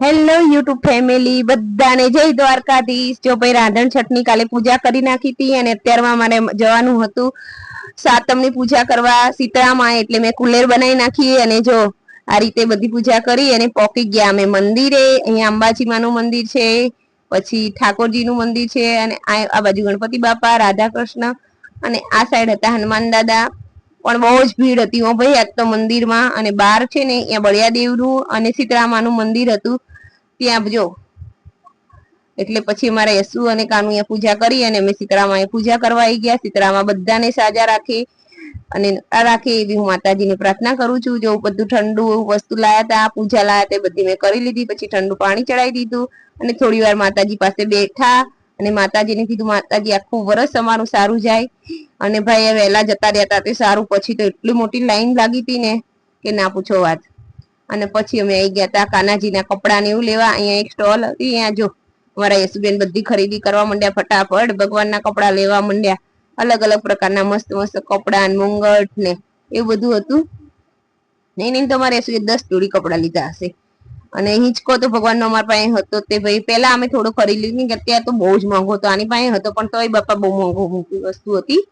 Hello YouTube family બધાને જય દ્વારકાધીશ. જો ભાઈ રાંધણ છઠની કાલે પૂજા કરી નાખી હતી અને અત્યારમાં મારે જવાનું હતું, સાતમની પૂજા કરવા સીતળામાં એટલે મેં કુલેર બનાવી નાખી અને જો આ રીતે બધી પૂજા કરી અને પોકી ગયા અમે મંદિરે. અહીંયા અંબાજી માનું મંદિર છે, પછી ઠાકોરજીનું મંદિર છે અને આ બાજુ ગણપતિ બાપા રાધા કૃષ્ણ અને આ સાઈડ હતા હનુમાન દાદા. પણ બહુ જ ભીડ હતી હો ભાઈ. આજ તો મંદિરમાં અને બહાર છે ને, અહીંયા બળિયાદેવનું અને સીતરામાનું મંદિર હતું. ત્યાં જો, એટલે પછી મારે યસુ અને કાનુ પૂજા કરી અને અમે સીતરામાએ પૂજા કરવા આવી ગયા. સીતરામા બધાને સાજા રાખે અને રાખે એવી હું માતાજીને પ્રાર્થના કરું છું. જો બધું ઠંડુ વસ્તુ લાયા હતા, પૂજા લાયા તે બધી મેં કરી લીધી. પછી ઠંડુ પાણી ચડાવી દીધું અને થોડી વાર માતાજી પાસે બેઠા અને માતાજીને કીધું, માતાજી, આખું વરસ અમારું સારું જાય. અને ભાઈ, એ વહેલા જતા રહેતા તે સારું. પછી તો એટલી મોટી લાઈન લાગી હતી ને કે ના પૂછો વાત. અને પછી અમે આવી ગયા હતા કાનાજીના કપડા ને એવું લેવા. અહીંયા એક સ્ટોલ હતી, અહીંયા જો, અમારા યશુબેન બધી ખરીદી કરવા માંડ્યા ફટાફટ. ભગવાનના કપડા લેવા માંડ્યા. અલગ અલગ પ્રકારના મસ્ત મસ્ત કપડા ને મુંગટ ને એવું બધું હતું. નહીં નહીં, તમારે દસ જોડી કપડા લીધા હશે. અને હિંચકો તો ભગવાનનો અમારા પાસે હતો તે ભાઈ. પહેલા અમે થોડો ખરીદી લીધી કે અત્યારે તો બહુ જ મોંઘો હતો. આની પાસે હતો પણ તોય બાપા બહુ મોંઘો મોંઘી વસ્તુ હતી.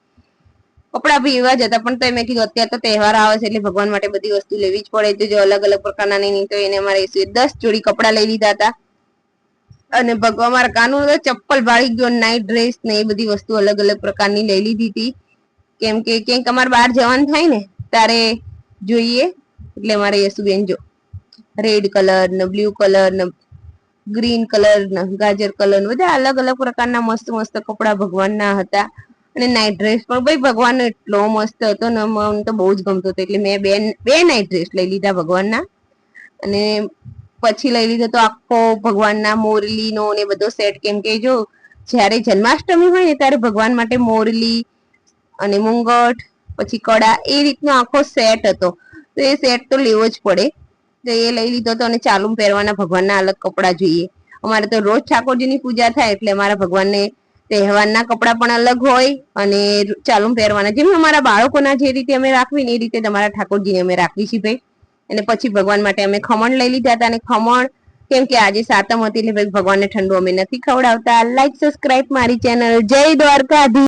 કપડા બી એવા જ હતા. પણ તો મેં કીધું અત્યારે તો તહેવાર આવે છે એટલે ભગવાન માટે બધી વસ્તુ લેવી જ પડે. તો જો અલગ અલગ પ્રકારના નહીં તો એને અમારે યશુએ દસ જોડી કપડા લઈ લીધા હતા. અને ભગવાન મારા કાનૂન તો ચપ્પલ ભાળી ગયો નાઇટ ડ્રેસ ને એ બધી વસ્તુ અલગ અલગ પ્રકારની લઈ લીધી હતી. કેમ કે ક્યાંક અમારે બહાર જવાનું થાય ને, ત્યારે જોઈએ. એટલે મારે યશુબેન જો રેડ કલર ને બ્લુ કલર ને ગ્રીન કલર ને ગાજર કલર ને બધા અલગ અલગ પ્રકારના મસ્ત મસ્ત કપડા ભગવાનના હતા. અને નાઇટ ડ્રેસ પણ ભાઈ ભગવાનનો એટલો મસ્ત હતો ને મને તો બહુ જ ગમતો હતો. એટલે મેં બે બે નાઇટ ડ્રેસ લઈ લીધા ભગવાનના. અને પછી લઈ લીધો તો આખો ભગવાનના મોરલીનો ને બધો સેટ કેમ કે જો જ્યારે જન્માષ્ટમી હોય ને ત્યારે ભગવાન માટે મોરલી અને મુંગટ, પછી કડા, એ રીતનો આખો સેટ હતો. તો એ સેટ તો લેવો જ પડે. તો એ લઈ લીધો તો અને ચાલુ પહેરવાના ભગવાનના અલગ કપડાં જોઈએ. અમારે તો રોજ ઠાકોરજીની પૂજા થાય એટલે અમારા ભગવાનને તહેવારના કપડાં પણ અલગ હોય અને ચાલુ પહેરવાના. જેમ અમારા બાળકોના જે રીતે અમે રાખવી એ રીતે તમારા ઠાકોરજીને અમે રાખવી છીએ ભાઈ. અને પછી ભગવાન માટે અમે ખમણ લઈ લીધા હતા અને ખમણ કેમ કે આજે સાતમ હતી એટલે ભાઈ ભગવાનને ઠંડુ અમે નથી ખવડાવતા. લાઈક સબસ્ક્રાઇબ મારી ચેનલ જય દ્વારકાધીશ.